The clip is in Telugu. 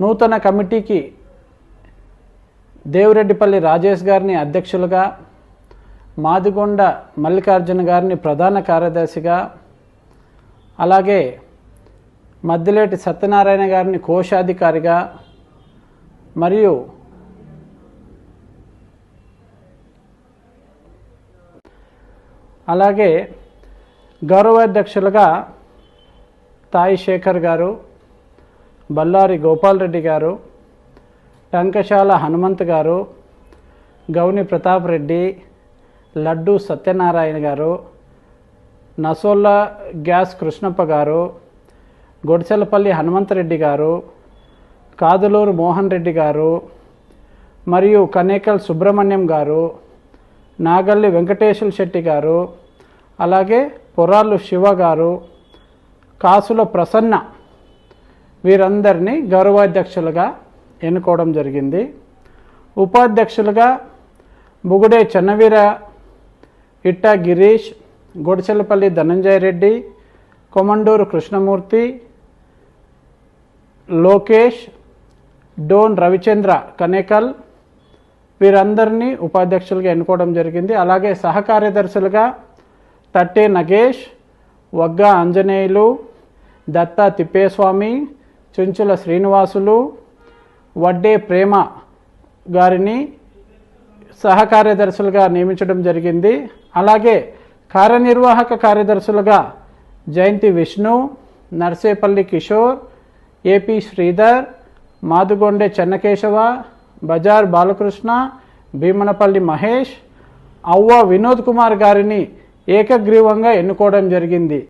నూతన కమిటీకి దేవిరెడ్డిపల్లి రాజేష్ గారిని అధ్యక్షులుగా మాదిగొండ మల్లికార్జున గారిని ప్రధాన కార్యదర్శిగా అలాగే మద్దిలేటి సత్యనారాయణ గారిని కోశాధికారిగా మరియు అలాగే గౌరవాధ్యక్షులుగా తాయి శేఖర్ గారు బల్లారి గోపాలరెడ్డి గారు టంకశాల హనుమంత్ గారు గౌని ప్రతాప్ రెడ్డి లడ్డు సత్యనారాయణ గారు నసోల్లా గ్యాస్ కృష్ణప్ప గారు గొడిసెలపల్లి హనుమంతరెడ్డి గారు కాదులూరు మోహన్ రెడ్డి గారు మరియు కనేకల్ సుబ్రహ్మణ్యం గారు నాగల్లి వెంకటేశ్వర శెట్టి గారు అలాగే పొరాళ్ళు శివ గారు కాసుల ప్రసన్న వీరందరినీ గౌరవాధ్యక్షులుగా ఎన్నుకోవడం జరిగింది. ఉపాధ్యక్షులుగా బుగుడే చెన్నవీర ఇట్టా గిరీష్ గొడిచెలపల్లి ధనంజయ రెడ్డి కొమండూరు కృష్ణమూర్తి లోకేష్ డోన్ రవిచంద్ర కనేకల్ వీరందరినీ ఉపాధ్యక్షులుగా ఎన్నుకోవడం జరిగింది. అలాగే సహకార్యదర్శులుగా తట్టే నగేష్ వగ్గా ఆంజనేయులు దత్తా తిప్పేస్వామి చుంచుల శ్రీనివాసులు వడ్డే ప్రేమ గారిని సహకార్యదర్శులుగా నియమించడం జరిగింది. అలాగే కార్యనిర్వాహక కార్యదర్శులుగా జయంతి విష్ణు నర్సేపల్లి కిషోర్ ఏపీ శ్రీధర్ మాదుగొండె చెన్నకేశవ బజార్ బాలకృష్ణ భీమనపల్లి మహేష్ అవ్వ వినోద్ కుమార్ గారిని ఏకగ్రీవంగా ఎన్నుకోవడం జరిగింది.